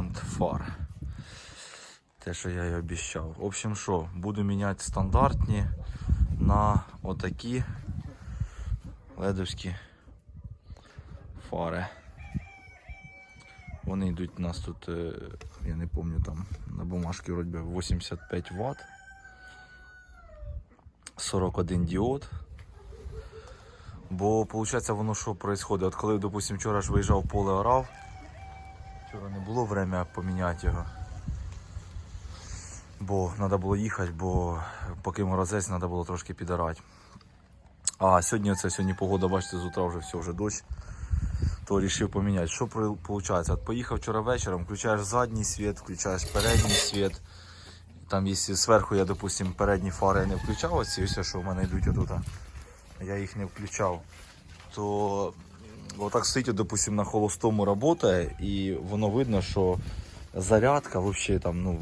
ремонт фар. Те, що я і обіцяв. В общем, що, буду міняти стандартні на отакі ледовські фари. Вони йдуть у нас тут, е, я не пам'ятаю, там на бумажці вроді 85 Вт. 41 діод. Бо виходить, воно що відбувається? От коли, допустим, вчора ж виїжджав поле орав, вчора не було время поміняти його. Бо треба було їхати, бо поки морозець треба було трошки підорати. А сьогодні це сьогодні погода, бачите, з утра вже все, вже дощ. То вирішив поміняти. Що виходить? От поїхав вчора вечором, включаєш задній світ, включаєш передній світ. Там, якщо зверху я, допустим, передні фари не включав, оці все, що в мене йдуть отут, я їх не включав, то отак стоїть, допустим, на холостому працює, і воно видно, що зарядка взагалі там, ну,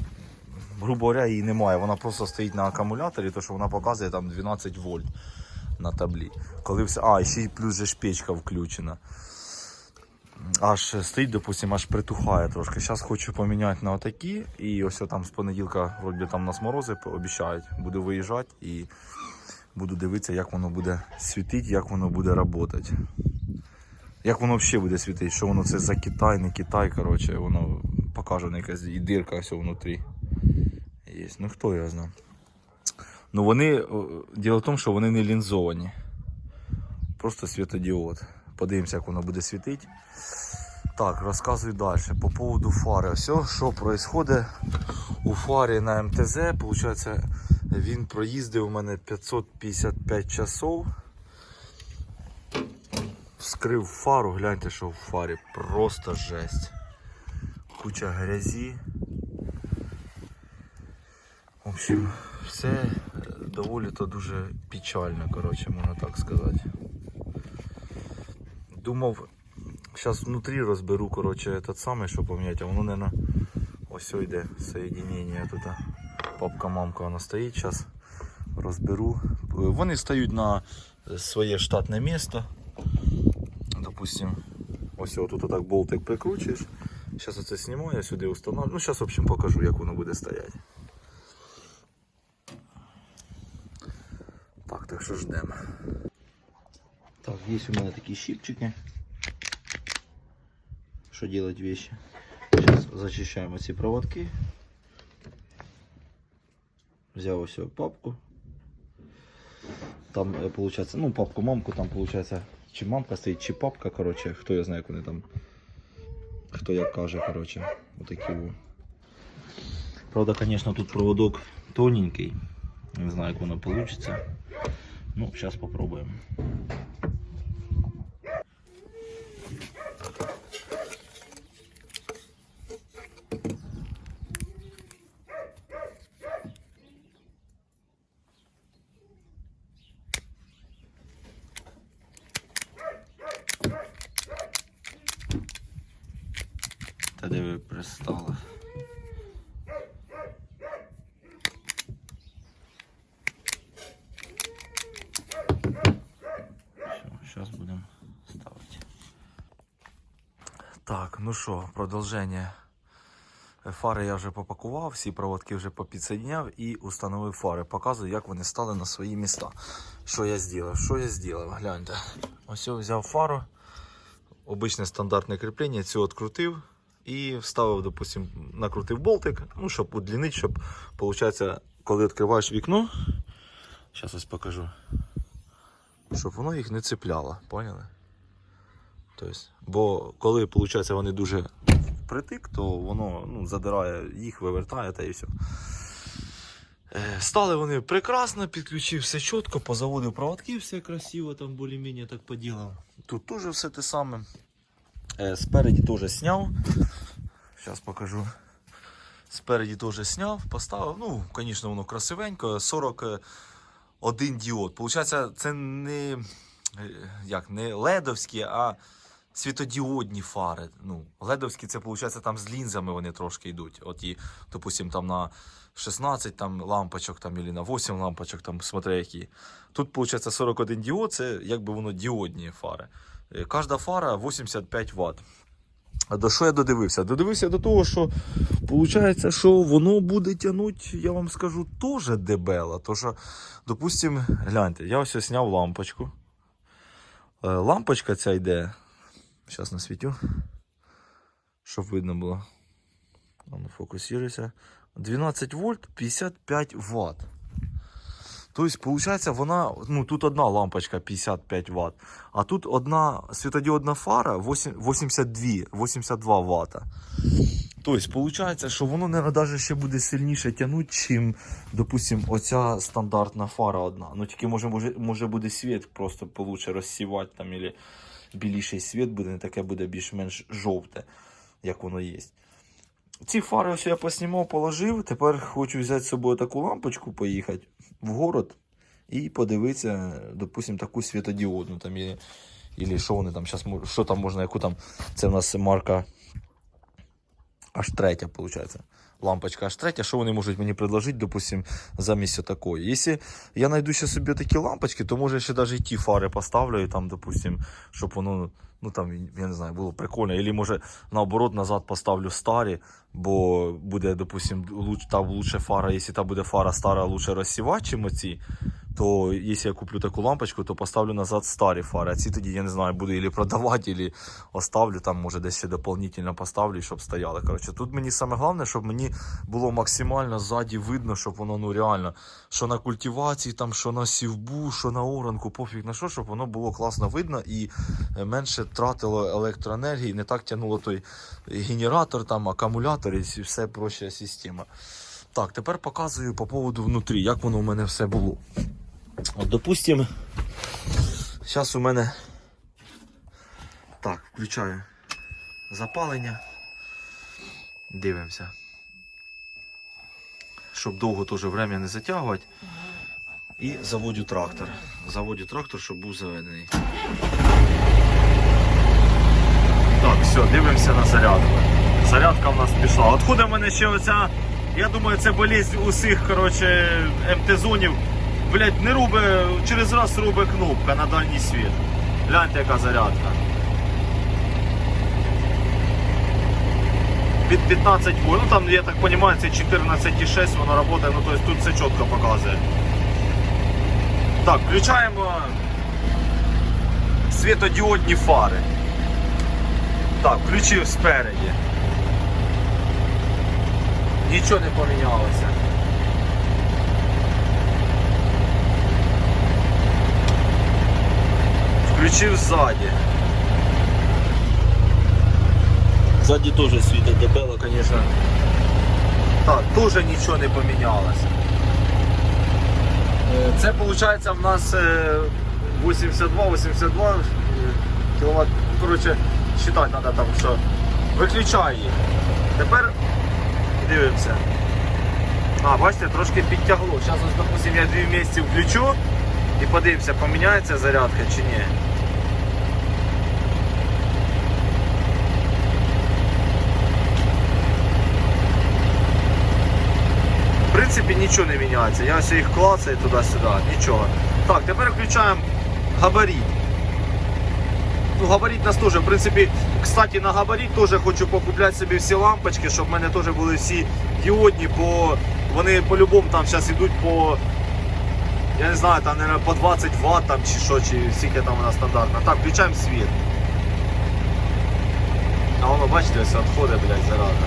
грубо говоря, її немає. Вона просто стоїть на акумуляторі, то що вона показує там 12 вольт на таблі. Коли все. А, ще й плюс же ж печка включена. Аж стоїть, допустим, аж притухає трошки. Зараз хочу поміняти на отакі. І ось там з понеділка вроді там нас морози обіцяють. Буду виїжджати і буду дивитися, як воно буде світити, як воно буде працювати. Як воно взагалі буде світити, що воно це за Китай, не Китай, коротше, воно покаже якась і дирка все внутрі. Є. Ну хто його знає. Ну вони. Діло в тому, що вони не лінзовані. Просто світодіод. Подивимося, як воно буде світити. Так, розказую далі. По поводу фари. Все, що відбувається у фарі на МТЗ, Получається, він проїздив у мене 555 часов. Вскрив фару, гляньте, що в фарі просто жесть. Куча грязі. В общем, все е, доволі то дуже печально, коротше, можна так сказати. Думав, зараз внутрі розберу, коротше, этот самий, що поміняти, а воно не на ось йде соєдинення тут. Папка-мамка вона стоїть, зараз розберу. Вони стають на своє штатне місце. Допустим, ось тут так болтик прикручуєш. Зараз оце знімаю, я сюди установлю. Ну, зараз, в общем, покажу, як воно буде стояти. Так, так що ждемо. Так, є у мене такі щипчики. Що делать вещи? Сейчас зачищаємо ці проводки. Взяв ось папку. Там е, получается, ну папку мамку, там получается, чи мамка стоїть, чи папка, короче, хто я знає, як вони там. Хто як каже, короче, отакі. Правда, конечно, тут проводок тоненький. Не знаю, як воно получится. Ну, сейчас попробуем. Ви пристали? Зараз будемо ставити. Так, ну що, продовження. Фари я вже попакував, всі проводки вже попідсоединяв і установив фари. Показую, як вони стали на свої міста. Що я зробив? Що я зробив? Гляньте. Ось я взяв фару. Обичне стандартне кріплення, цю відкрутив і вставив, допустим, накрутив болтик, ну, щоб удлінити, щоб, виходить, коли відкриваєш вікно, зараз ось покажу, щоб воно їх не цепляло, поняли? Тобто, бо коли, виходить, вони дуже впритик, то воно ну, задирає їх, вивертає та і все. Стали вони прекрасно, підключив все чітко, позаводив проводки, все красиво, там більш-менш так поділав. Тут теж все те саме. Е, Спереді теж сняв. Зараз покажу. Спереді теж сняв, поставив. Ну, звісно, воно красивенько. 41 діод. Получається, це не, е, як, не ледовські, а світодіодні фари. Ну, ледовські це виходить там з лінзами вони трошки йдуть. От і, допустим, там на 16 там, лампочок там, або на 8 лампочок, там, смотри які. Тут, виходить, 41 діод, це якби воно діодні фари. Е, Кожна фара 85 Вт. А до що я додивився? Додивився до того, що виходить, що воно буде тягнути, я вам скажу, теж дебело. То що, допустим, гляньте, я ось зняв лампочку. Е, Лампочка ця йде. Зараз насвітю. Щоб видно було. Воно фокусується. 12 вольт 55 Вт. Тобто, виходить, вона, ну тут одна лампочка 55 Вт, а тут одна світодіодна фара 82, 82 Вт. Тобто, виходить, що воно навіть ще буде сильніше тягнути, чим, допустим, оця стандартна фара одна. Ну тільки може, може, може буде світ просто получше розсівати там, або біліший світ буде, не таке буде більш-менш жовте, як воно є. Ці фари ось я поснімав, положив. Тепер хочу взяти з собою таку лампочку, поїхати в город і подивитися, допустим, таку світодіодну там, і, і що вони там зараз, що там можна, яку там, це в нас марка аж третя, виходить. Лампочка аж третя, що вони можуть мені предложити, допустим, замість такої. Якщо я знайду ще собі такі лампочки, то може ще навіть і ті фари поставлю, і там, допустим, щоб воно, ну там, я не знаю, було прикольно. Або може наоборот назад поставлю старі, бо буде, допустим, луч, та лучше фара, якщо та буде фара стара, лучше розсівати, чим то якщо я куплю таку лампочку, то поставлю назад старі фари. А ці тоді, я не знаю, буду ілі продавати, ілі оставлю, там може десь ще дополнительно поставлю, щоб стояли. Коротше, тут мені саме головне, щоб мені було максимально ззаді видно, щоб воно ну реально, що на культивації, там, що на сівбу, що на оранку, пофіг на що, щоб воно було класно видно і е, менше тратило електроенергії, не так тягнуло той генератор, там, акумулятор і все проча система. Так, тепер показую по поводу внутрі, як воно у мене все було. От, допустим, зараз у мене. Так, включаю запалення. Дивимося. Щоб довго теж время не затягувати. І заводю трактор. Заводю трактор, щоб був заведений. Так, все, дивимося на зарядку. Зарядка в нас пішла. Откуда в мене ще оця. Я думаю, це болізнь усіх, коротше, МТ-зонів. Блять, не рубе, через раз рубе кнопка на дальній світ. Гляньте, яка зарядка. Від 15 вольт. Ну там, я так розумію, це 14,6 воно працює, ну тобто тут все чітко показує. Так, включаємо світодіодні фари. Так, включив спереді. Нічого не помінялося. Включив ззаді. Ззаді теж світить дебело, звісно. Так, теж нічого не помінялося. Е, Це виходить в нас 82-82 кВт. Коротше, считати треба там, що виключай їх. Тепер дивимося. А, бачите, трошки підтягло. Зараз, ось, допустим, я дві місяці включу і подивимося, поміняється зарядка чи ні. Принципі, нічого не міняється. Я ось їх клацаю туди-сюди, нічого. Так, тепер включаємо габарит. Ну, габарит нас теж, в принципі, кстати, на габарит теж хочу покупляти собі всі лампочки, щоб в мене теж були всі діодні, бо вони по-любому там зараз йдуть по, я не знаю, там, наверное, по 20 Вт там, чи що, чи скільки там вона стандартна. Так, включаємо світ. А воно, бачите, ось відходить, блядь, зараза.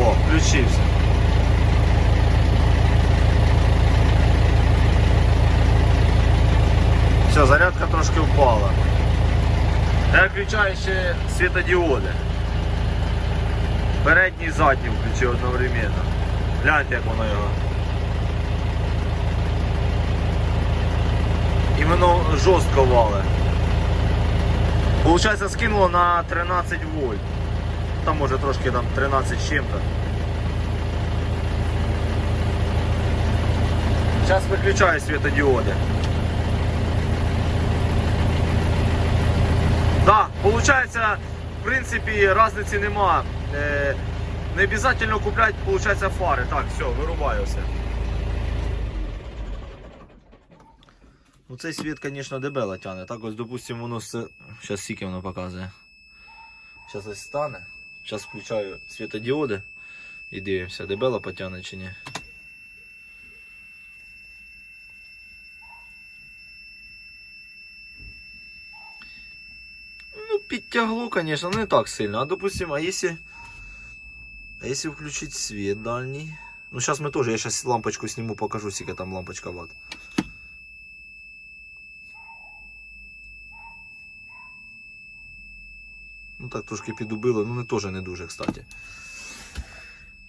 О, включився. Все, зарядка трошки впала. Я включаю ще світодіоди. Передній і задній включив одновременно. Гляньте, як воно його. І воно жорстко вале. Получається, скинуло на 13 вольт. Там може трошки там 13 з чим-то. Зараз виключаю світодіоди. Да, получается, в принципі, різниці нема. Е, не обов'язково купляти, получается, фари. Так, все, вирубаю все. Ну цей світ, звісно, дебело тягне. Так ось, допустимо, воно все. Зараз скільки воно показує. Зараз ось стане. Зараз включаю світодіоди і дивимося, дебело потягне чи ні. Ну, підтягло, конечно, не так сильно. А допустим, а если... А если включить свет дальний? Ну, сейчас мы тоже, я сейчас лампочку сниму, покажу, сколько там лампочка ватт. Ну так трошки підубило, ну не теж не дуже, кстати.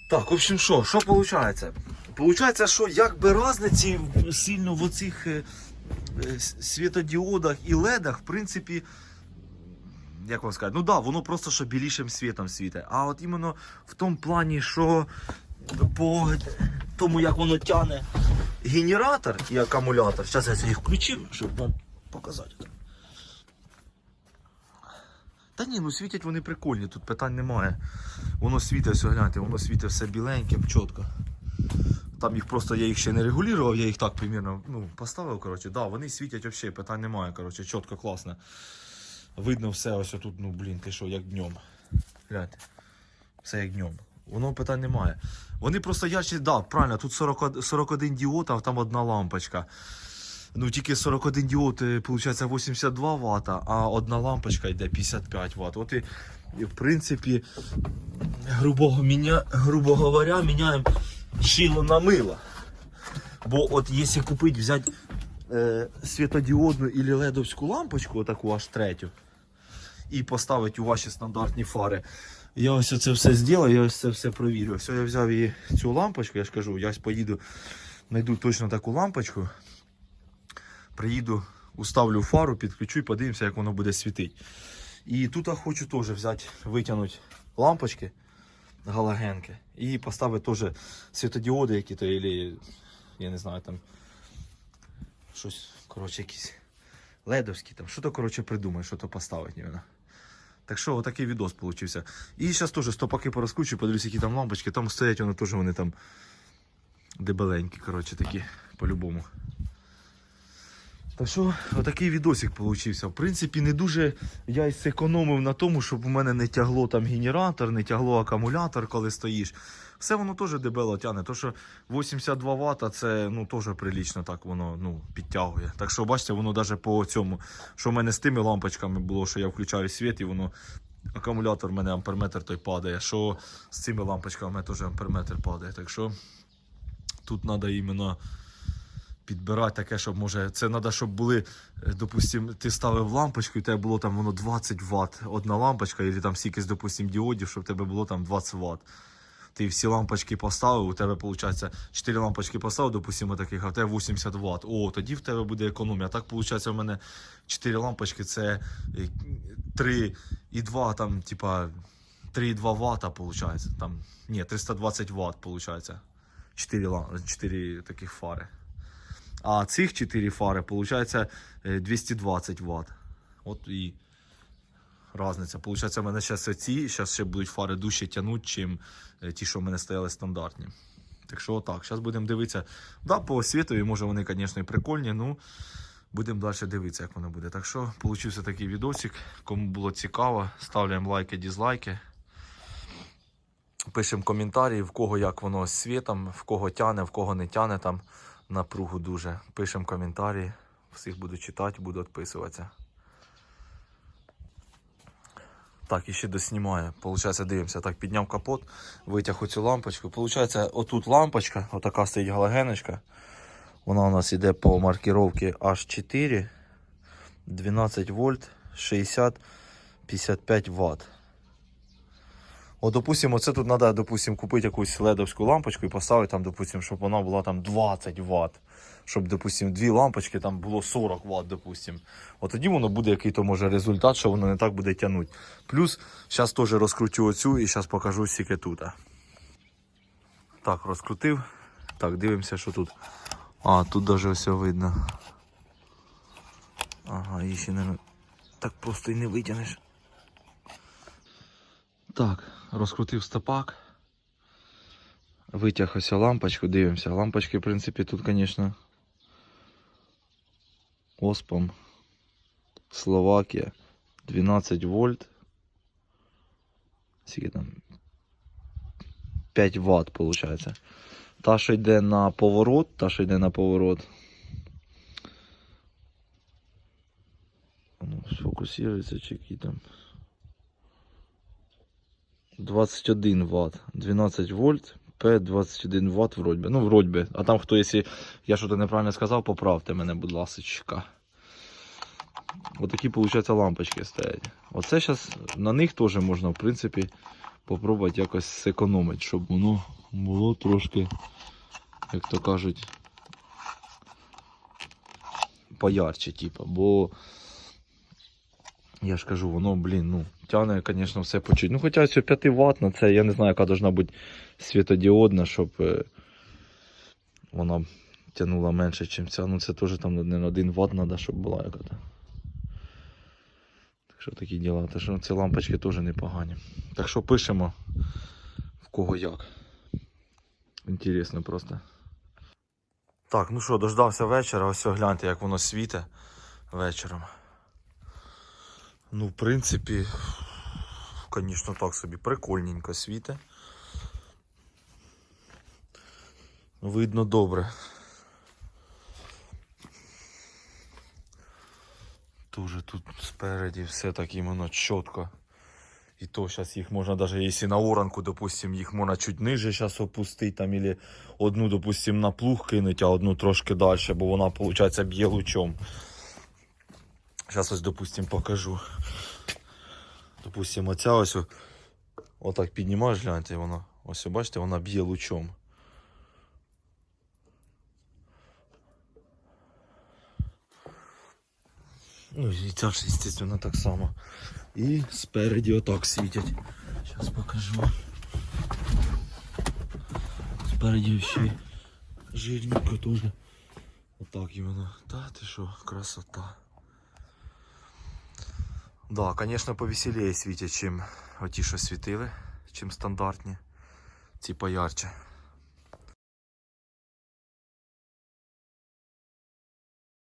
Так, в общем, що, що виходить? Получається, що якби різниці сильно в оцих е, е, світодіодах і ледах, в принципі, як вам сказати, ну да, воно просто що білішим світом світить. А от іменно в тому плані, що по тому, як воно тягне генератор і акумулятор. Зараз я це їх включив, щоб вам показати. Та ні, ну світять вони прикольні, тут питань немає. Воно світить, все гляньте, воно світить все біленьким, чітко. Там їх просто я їх ще не регулював, я їх так примірно ну, поставив. Коротше, да, вони світять взагалі, питань немає. Коротше, чітко, класно. Видно все ось тут, ну блін, ти що, як днем. Гляньте. Все як днем. Воно питань немає. Вони просто ярче, да, правильно, тут 40, 41 діод, а там одна лампочка. Ну, тільки 41 діод, виходить, 82 Вт, а одна лампочка йде 55 Вт. От і, і в принципі, грубо, міня, грубо говоря, міняємо шило на мило. Бо от якщо купити, взяти е, світодіодну і ледовську лампочку, таку аж третю, і поставити у ваші стандартні фари. Я ось це все зробив, я ось це все провірю. Все, я взяв її цю лампочку, я ж кажу, я поїду, знайду точно таку лампочку. Приїду, уставлю фару, підключу і подивимося, як воно буде світити. І тут я хочу теж взяти, витягнути лампочки галогенки і поставити теж світодіоди, які то, я не знаю, там щось, коротше, якісь ледовські, там, що то, коротше, придумає, що то поставить, іменно. Так що, отакий відос получився. І зараз теж стопаки порозкручу, подивлюсь, які там лампочки. Там стоять вони теж вони там дебеленькі, коротше, такі, по-любому. Так що, отакий відосик получився. В принципі, не дуже я й зекономив на тому, щоб у мене не тягло там генератор, не тягло акумулятор, коли стоїш. Все воно теж дебело тягне. То, що 82 Вт, це ну, теж прилічно так воно ну, підтягує. Так що, бачите, воно навіть по цьому, що в мене з тими лампочками було, що я включаю світ і воно. Акумулятор в мене амперметр той падає. Що з цими лампочками теж амперметр падає. Так що тут треба іменно підбирати таке, щоб може. Це треба, щоб були, е, допустим, ти ставив лампочку, і тебе було там воно 20 Вт. Одна лампочка, і там стільки, допустим, діодів, щоб тебе було там 20 Вт. Ти всі лампочки поставив, у тебе виходить 4 лампочки поставив, допустимо, таких, а в тебе 80 Вт. О, тоді в тебе буде економія. Так виходить, у мене 4 лампочки це 3,2 там, типа 3,2 Вт, виходить. Там, ні, 320 Вт, виходить. 4, 4 таких фари. А цих 4 фари, виходить, 220 Вт. От і різниця. Получається, в мене зараз ці, зараз ще будуть фари дужче тягнути, чим е, ті, що в мене стояли стандартні. Так що отак, зараз будемо дивитися. Да, по світові, може вони, звісно, і прикольні, ну будемо далі дивитися, як воно буде. Так що, получився такий відосик. Кому було цікаво, ставляємо лайки, дізлайки. Пишемо коментарі, в кого як воно з світом, в кого тяне, в кого не тяне там напругу дуже. Пишемо коментарі, всіх буду читати, буду відписуватися. Так, і ще доснімаю. Получається, дивимося. Так, підняв капот, витяг оцю лампочку. Получається, отут лампочка, отака стоїть галогеночка. Вона у нас йде по маркіровці H4, 12 вольт, 60, 55 Вт. От, допустимо, оце тут треба, допустим, купити якусь ледовську лампочку і поставити там, допустим, щоб вона була там 20 Вт. Щоб, допустим, дві лампочки там було 40 Вт, допустим. От тоді воно буде який-то може результат, що воно не так буде тягнути. Плюс, зараз теж розкручу оцю і зараз покажу скільки тут. Так, розкрутив. Так, дивимося, що тут. А, тут навіть все видно. Ага, її ще не. так просто і не витягнеш. Так, розкрутив стопак. Витяг ось лампочку, дивимося. Лампочки, в принципі, тут, звісно, оспом. Словакія. 12 вольт. Скільки там? 5 Вт, виходить. Та, що йде на поворот, та, що йде на поворот. Ну, сфокусується чи який там. 21 Вт. 12 вольт. П 21 Вт вроді. Ну, вроді. А там хто, якщо я щось неправильно сказав, поправте мене, будь ласка. Отакі, виходить, лампочки стоять. Оце зараз на них теж можна, в принципі, попробувати якось зекономити, щоб воно було трошки, як то кажуть, поярче, типу. Бо я ж кажу, воно, блін, ну, тягне, звісно, все по чуть. Ну, хоча ось 5 Вт на це, я не знаю, яка должна бути світодіодна, щоб е, вона тягнула менше, ніж ця. Ну, це теж там не на 1 Вт треба, щоб була яка-то. Так що такі діла. Так що ці лампочки теж непогані. Так що пишемо в кого як. Інтересно просто. Так, ну що, дождався вечора, ось гляньте, як воно світе вечором. Ну, в принципі, звісно, так собі прикольненько світе. Видно добре. Дуже тут спереді все так іменно чітко. І то зараз їх можна навіть, якщо на оранку, допустим, їх можна чуть ниже зараз опустити, там, или одну, допустим, на плуг кинуть, а одну трошки далі, бо вона, виходить, б'є лучом. Зараз ось, допустим, покажу. Допустим, оця ось отак піднімаєш, гляньте, і вона. Ось, бачите, вона б'є лучом. Ну, і ця ж, звісно, так само. І спереді отак світять. Зараз покажу. Спереді ще жирненько теж. Отак іменно. Та ти що, красота. Да, конечно, повеселее світять, чим оті, що світили, чим стандартні. Ці поярче.